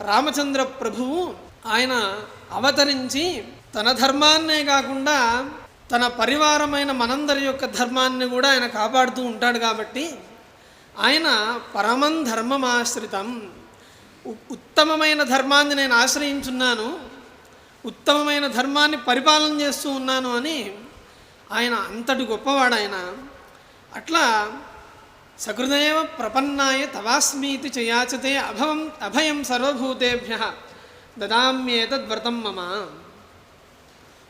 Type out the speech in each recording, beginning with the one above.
రామచంద్ర ప్రభువు ఆయన అవతరించి తన ధర్మాన్నే కాకుండా తన పరివారమైన మనందరి యొక్క ధర్మాన్ని కూడా ఆయన కాపాడుతూ ఉంటాడు కాబట్టి ఆయన పరమం ధర్మమాశ్రితం ఉ- ఉత్తమమైన ధర్మాన్ని నేను ఆశ్రయించున్నాను ఉత్తమమైన ధర్మాన్ని పరిపాలన చేస్తూ ఉన్నాను అని ఆయన అంతటి గొప్పవాడు ఆయన. అట్లా సకృదయవ ప్రపన్నాయ తవాస్మీతి చయాచతే అభవం అభయం సర్వభూతేభ్య దదామ్యేతద్వ్రతం మమ.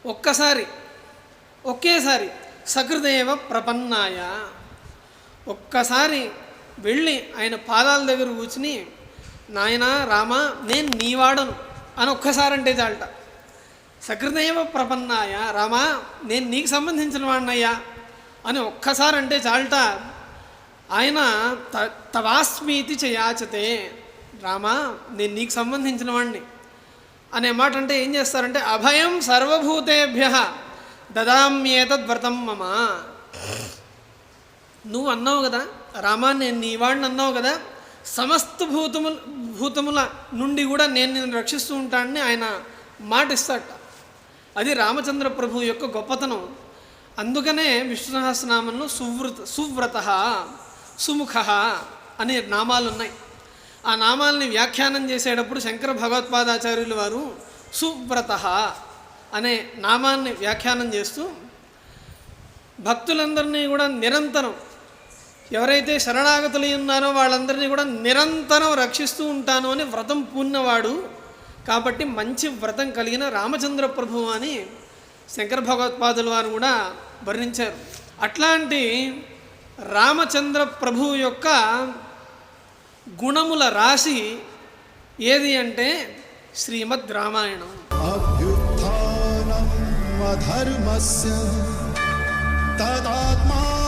ఒక్కసారి ఒకేసారి సకృదయవ ప్రపన్నాయ. ఒక్కసారి వెళ్ళి ఆయన పాదాల దగ్గర కూర్చుని నాయన రామ నేను నీవాడను అని ఒక్కసారి అంటే చాలట. సకృదయవ ప్రపన్నాయ రామా నేను నీకు సంబంధించిన వాడినయ్యా అని ఒక్కసారి అంటే చాలట. ఆయన త తవాస్మీతి చయాచతే. రామా నేను నీకు సంబంధించిన వాడిని అనే మాట అంటే ఏం చేస్తారంటే అభయం సర్వభూతేభ్య దదామ్యేతద్వ్రతం మమ. నువ్వు అన్నావు కదా రామా నేను నీ వాడిని అన్నావు కదా సమస్త భూతముల భూతముల నుండి కూడా నేను నిన్ను రక్షిస్తూ ఉంటానని ఆయన మాట ఇస్తాట అది రామచంద్ర ప్రభు యొక్క గొప్పతనం. అందుకనే విష్ణు సహస్రనామంలో సువ్రత సువ్రత. సుముఖ అనే నామాలు ఉన్నాయి ఆ నామాల్ని వ్యాఖ్యానం చేసేటప్పుడు శంకర భగవత్పాదాచార్యులు వారు సువ్రత అనే నామాన్ని వ్యాఖ్యానం చేస్తూ భక్తులందరినీ కూడా నిరంతరం ఎవరైతే శరణాగతులు ఉన్నారో వాళ్ళందరినీ కూడా నిరంతరం రక్షిస్తూ ఉంటాను అని వ్రతం పూన్నవాడు. కాబట్టి మంచి వ్రతం కలిగిన రామచంద్ర ప్రభు అని శంకర భగవత్పాదులు వారు కూడా వర్ణించారు. అట్లాంటి రామచంద్ర ప్రభువు యొక్క గుణముల రాశి ఏది అంటే శ్రీమద్ రామాయణం. అభ్యుత్థానం మధర్మస్ తదాత్మా